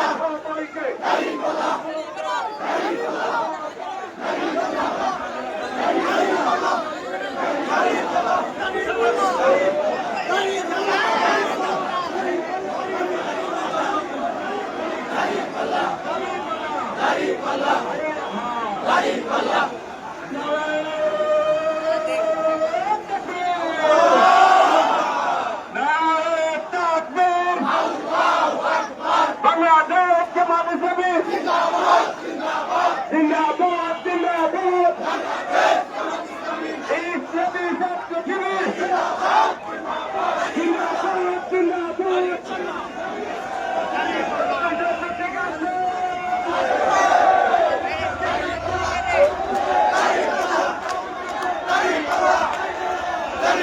আল্লাহ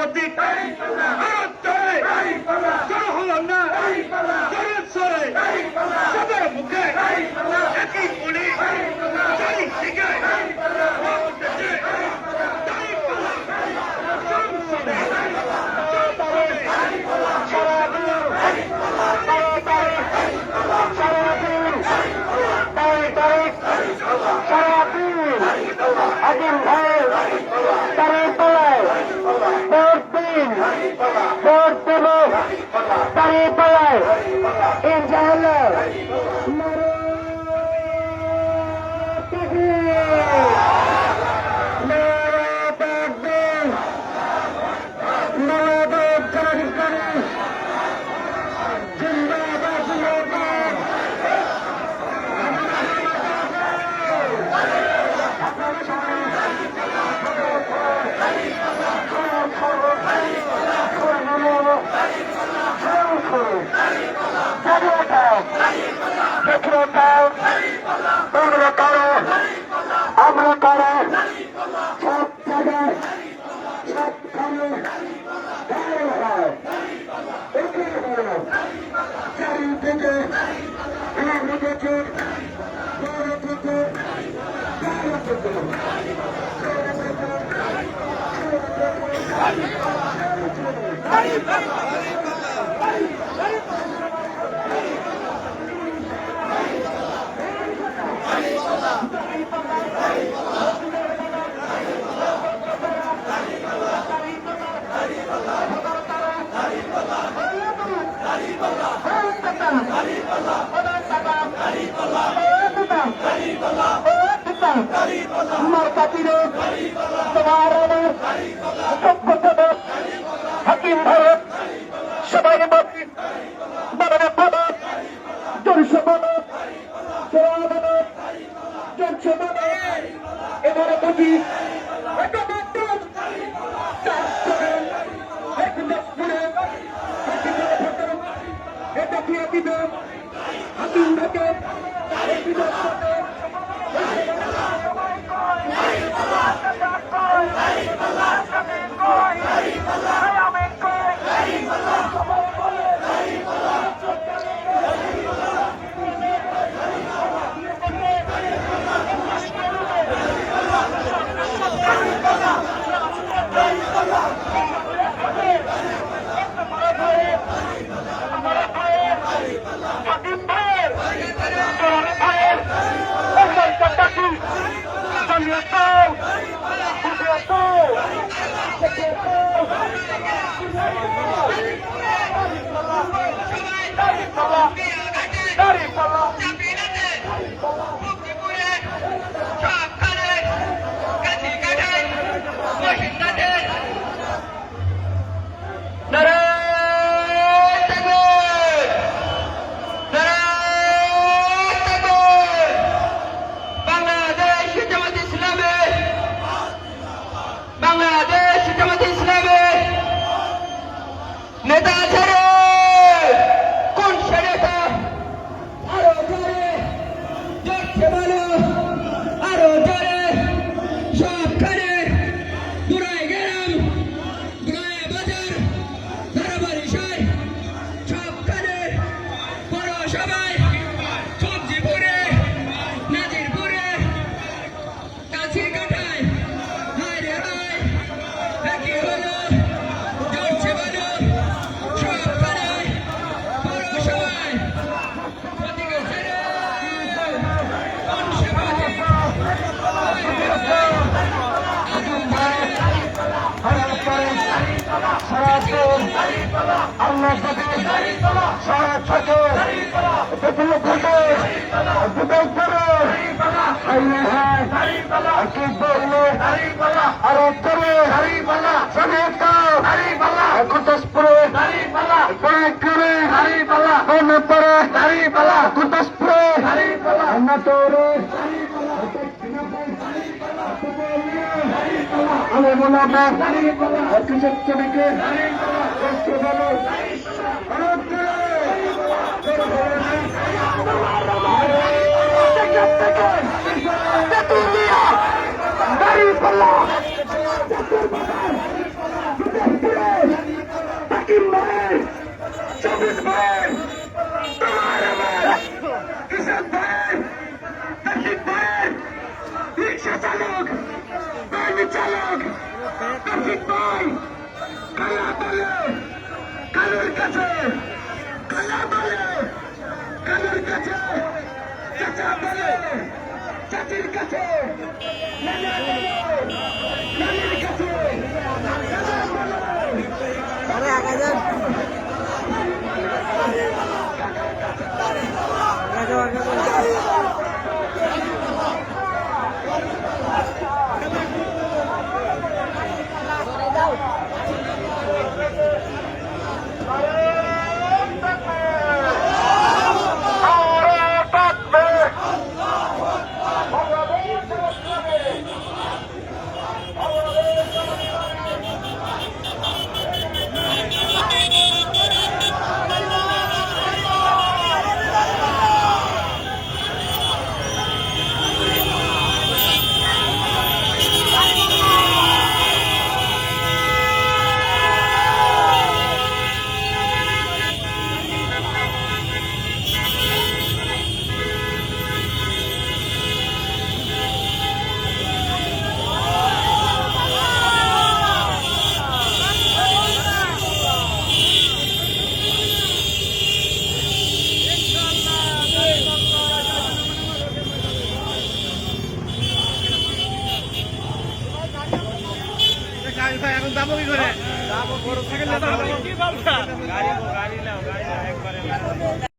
কর্তৃক ভারত দাঁড়িয়ে পালায় এটা হলো হামলা করে সব জায়গায় সবখানে চারিদিকে চারিদিকে বিশ্বমানব জনসমানব এবারে বুঝি Thank you. সারা থাকে বিপুল ঘটে বিপুল করে হাইলে হ্যাঁ কি বললে আরও করে সনেতা গুরদাসপুরে ব্যাগ করে মনে পড়ে গুরদাসপুরে না তোরে আমি বললাম কৃষক শ্রমিকে কষ্ট বলো ভারত চব্বিশ গাড়ি চালক ভাই কালা বলে, কালোর কাছে, কালা বলে, কালোর কাছে, চাচা বলে, চাচির কাছে, নানা নানির কাছে গাড়ি